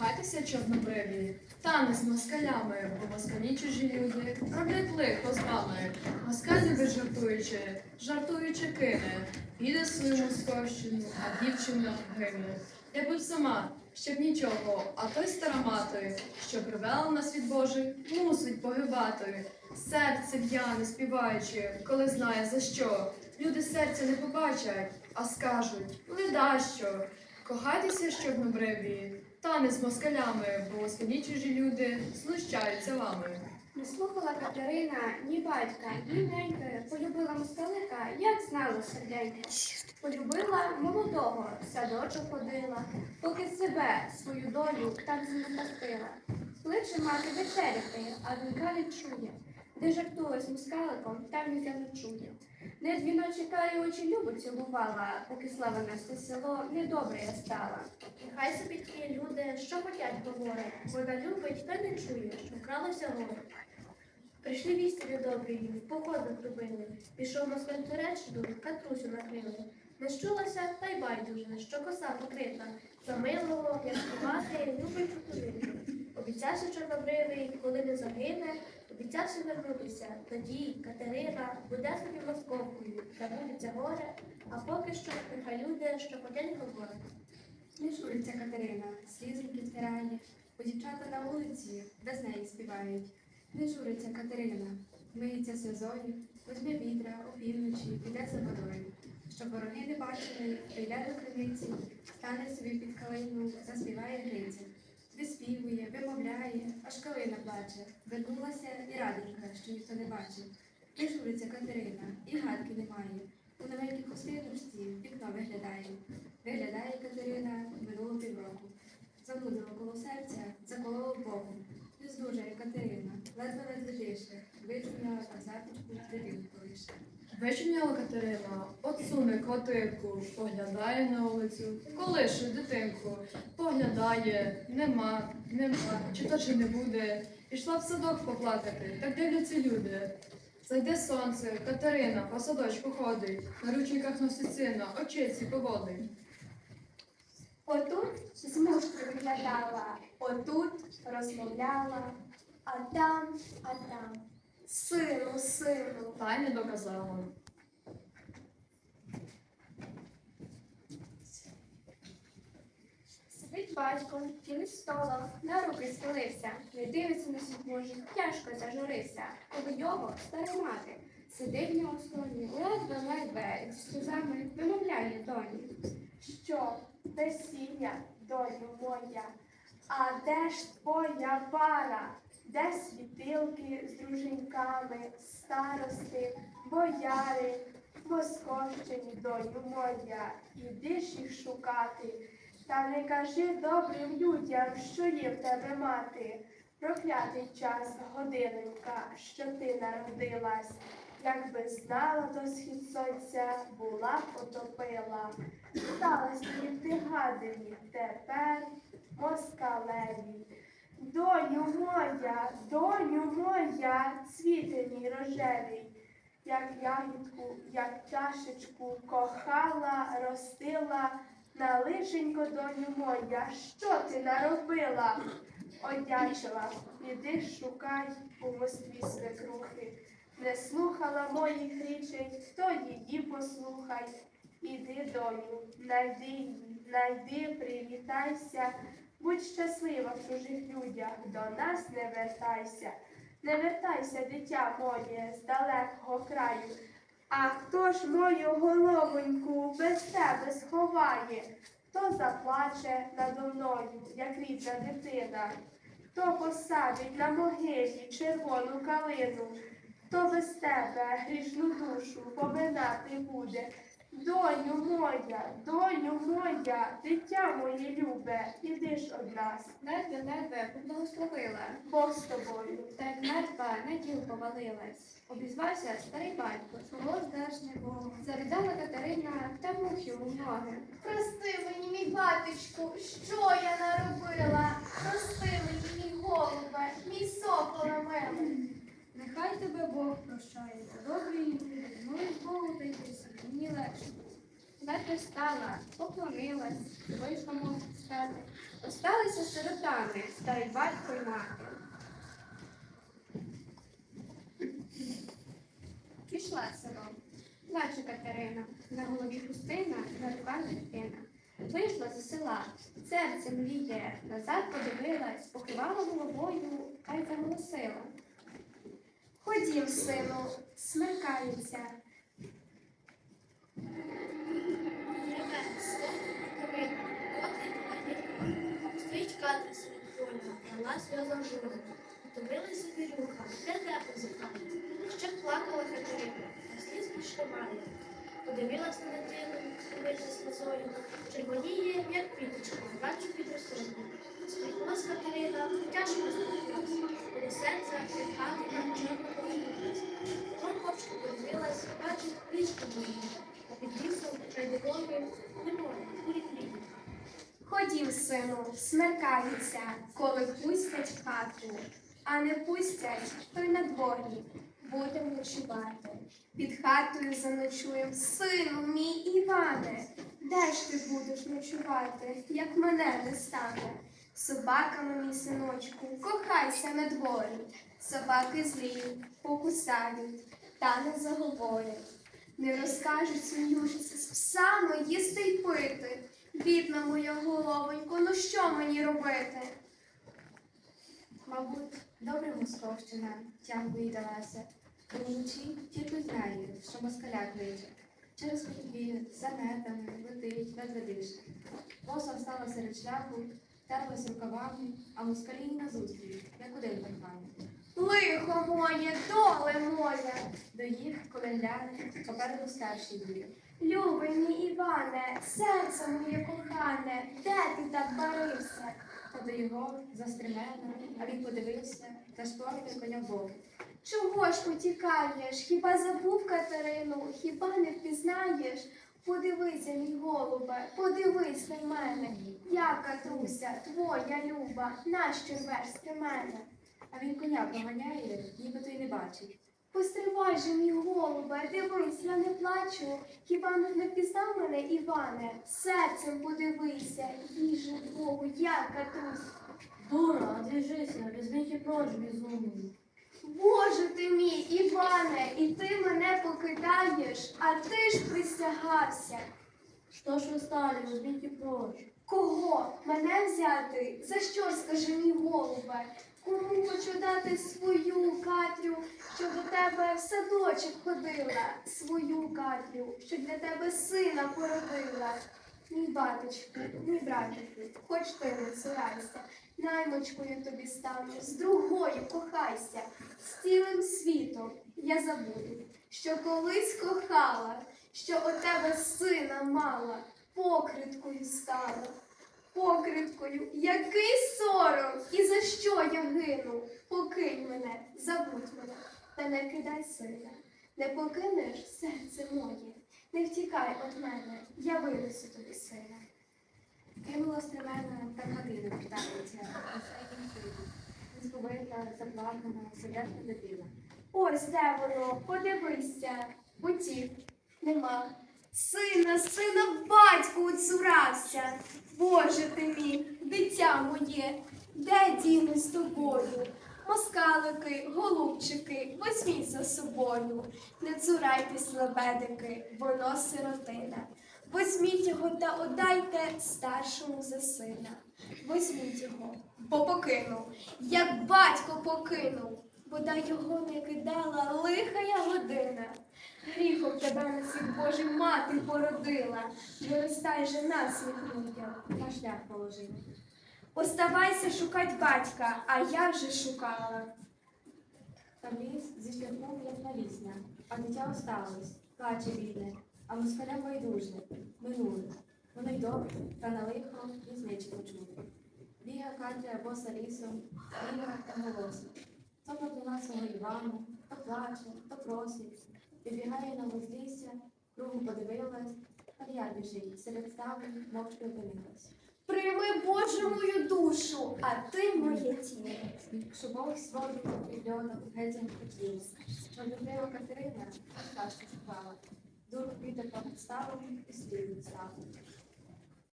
Кохайтеся чорнобриві, та не з москалями, бо москалі чужі люди роблять лихо з вами. Москаль любить жартуючи, жартуючи кине, піде свою московщину, а дівчина гине. Я б сама, щоб нічого, а той стара мати, що привела на світ Божий, мусить погибати. Серце в'яне співаючи, коли знає за що. Люди серця не побачать, а скажуть леда що. Кохайтеся чорнобриві, та не з москалями, бо москалі чужі люди знущаються вами. Не слухала Катерина ні батька, ні неньки, полюбила москалика, як знала серденька. Полюбила молодого, в садочок ходила, поки себе, свою долю так занапастила. Кличе мати вечеряти, а донька не чує. Де жартує з москаликом, там ніде не чує. Не дві ночі кає очі любу цілувала, поки слава на все село недобре я стала. Нехай собі ті люди, що хотять говорять, вона любить та не чує, що вкралося горе. Прийшли вісті недобрі, в походах робили. Пішов москаль Туреччину, катрусю накрили. Не щулася, та й байдуже, що коса покрита. За милого, як співати, любить чутовити. Обіцявся чорнобривий, коли не загине, обіцявся вернутися. Тоді Катерина буде собі московкою, забудеться горе, а поки що нехай люди, що хотять говорять. Не журиться Катерина, слізоньки втирає, бо дівчата на вулиці без неї співають. Не журиться Катерина, миється сльозою, возьме вітра опівночі, піде за водою. Щоб вороги не бачили, прийде до криниці, стане собі під калину, заспіває гриця. Виспівує, вимовляє, аж калина плаче. Вернулася і раденька, що ніхто не бачить. Не журиться Катерина, і гадки немає. У новенькій хустиночці вікно виглядає. Виглядає Катерина минуло півроку. Занудило коло серця, закололо Богу. Не Катерина, ледве-ледве дише, вичуняла козаточку дитинку лише. Вичиняла Катерина, отсуне котику, поглядає на вулицю, колише дитинку, поглядає, нема, нема, чи то чи не буде. Пішла в садок поплакати, так дивляться люди. Зайде сонце, Катерина по садочку ходить, на ручниках носить сина, очиці поводить. Отут з мушки виглядала, отут розмовляла, а там, а там. Сину, сину. Та й не доказала. Сидить батько, тіли столом, на руки схилився, не дивиться на Божий, тяжко зажурився. Коло його стара мати. Сидить в нього в столі, ледве-ледве, з сльозами вимовляє доні. Що, весілля, доню моя, а де ж твоя пара? Де світилки з друженьками, старости, бояри, Московщині, доню моя, іди ж їх шукати. Та не кажи добрим людям, що є в тебе мати. Проклятий час, годиненька, що ти народилась. Якби знала до схід сонця, була потопила. Сталась мені ти гадині, тепер москалеві. Доню моя, доню моя, цвіте мій рожевий, як ягідку, як чашечку кохала, ростила, на лишенько, доню моя, що ти наробила? Одячила, іди шукай у Москві свекрухи. Не слухала моїх річень, то її послухай. Іди, доню, найди її, найди, привітайся, будь щаслива в чужих людях, до нас не вертайся. Не вертайся, дитя моє, з далекого краю. А хто ж мою головоньку без тебе сховає? Хто заплаче надо мною, як рідна дитина? Хто посадить на могилі червону калину? Хто без тебе грішну душу поминати буде? Доню моя, доню моя, дитя моє любе, іди ж од нас, Ледве ледве поблагословила, Бог з тобою. та як мертва на тіл повалилась. Обізвався старий батько, свого здачне Богу. Заридала Катерина та мух йому в ноги. Прости мені, мій батечку, що я наробила? Прости мені, мій голубе, мій соколе милий. Нехай тебе Бог прощає, та добрі люди, молись Богу та й мені легше. Церкви стала, поклонилась, вийшла з хати. Осталися сиротами, старий батько й мати. Пішла селом. Плаче Катерина, на голові хустина, на руках дитина. Вийшла з села, серце мліє, назад подивилась, похивала головою, та й заголосила. Ходім, сину, смеркається. Стоїть кадри серед поля, дала сльоза журу. Добилася вірюха, де позихає. Ще плакала Катерина, а сліз більше має. Подивилась на дитину, дивиться сльозою. Червоніє, як квіточка, бачу під росою. Сміхнулась Катерина, тяжко спокоїлась. До серця від хати на чорно повернулась. Хлопчик подивилась, бачить річку мою. Лісом, немає, курі хліб. Ходім, сину, смеркається, коли пустять хату, а не пустять, то й на дворі будемо ночувати. Під хатою заночуєм, сину мій Іване, де ж ти будеш ночувати, як мене не стане? Собаками, мій синочку, кохайся на дворі. Собаки злі, покусають, та не заговорять. Не розкажуть сміючися псами їсти й пити. Бідна моя головонько, ну що мені робити? Мабуть, добре московщина тямку далася, бо вночі тільки знає, що москаля кличе. Через подвір, за метами, летить, ведведише. Боса встала серед шляху, терлась рукавами, а москалі назустріч, як один паркан. Лихо моє, доле моя, До їх, коли попереду старший двір. любий мій Іване, серце моє кохане, де ти так барився? Та до його застремена, а він подивився та шпорити коня в. Чого ж утікаєш? Хіба забув Катерину? Хіба не впізнаєш? Подивися, мій голубе, подивись на мене. Я, Катруся, твоя люба, нащо рвеш мене? А він коня проганяє, ніби то й не бачить. Постривай же, мій голубе, дивись, я не плачу. Хіба не впізнав мене, Іване? Серцем подивися, їжу Богу, я катусь. Дура, візьміть і прочь безумні. Боже ти мій, Іване, і ти мене покидаєш, а ти ж присягався. Що ж ви стали, візьміть і прочь. Кого мене взяти? За що скажи мій голубе? Хочу дати свою Катрю, що до тебе в садочок ходила, свою Катрю, що для тебе сина породила. Мій батечку, мій братику, хоч ти не цурайся, наймочкою тобі стану, з другою кохайся, з цілим світом я забуду, що колись кохала, що у тебе сина мала, покриткою стала. Покриткою, який сором, і за що я гину? Покинь мене, забудь мене, та не кидай сина. Не покинеш серце моє, не втікай від мене, я винесу тобі сина. Кинула стремена та хатина питається. Збовита, заплакана, сердечна дитина. Ось де воно, подивися, утік, нема. Сина, сина, батьку уцурався. Боже ти мій, дитя моє, де діну з тобою? Москалики, голубчики, возьміть за собою. Не цурайтесь, лебедики, воно сиротина. Возьміть його та отдайте старшому за сина. Возьміть його, бо покинув, як батько покинув. Бодай його не кидала лихая година. Гріхом тебе на світ Божий мати породила. Виростай же на світ людям. На шлях положила. Оставайся шукать батька, а я вже шукала. Та ліс зішлях як навісня, а дитя осталось, плаче бідне, а москаля байдуже, минуле. Воно й добре, та на лихо різничі почути. Біга Катя боса лісом, біга та голосить. То проклина свого Івану, то плаче, то просить. Підбігає на возлісся, кругом подивилась, а я біжить, серед ставень мовчки опинилась. Прийми Боже мою душу, а ти моє тіло. Що Бог сводив і льоном геть захотів, що любила Катерина, аж кашку спала. Дух вітер підставив і стріль став.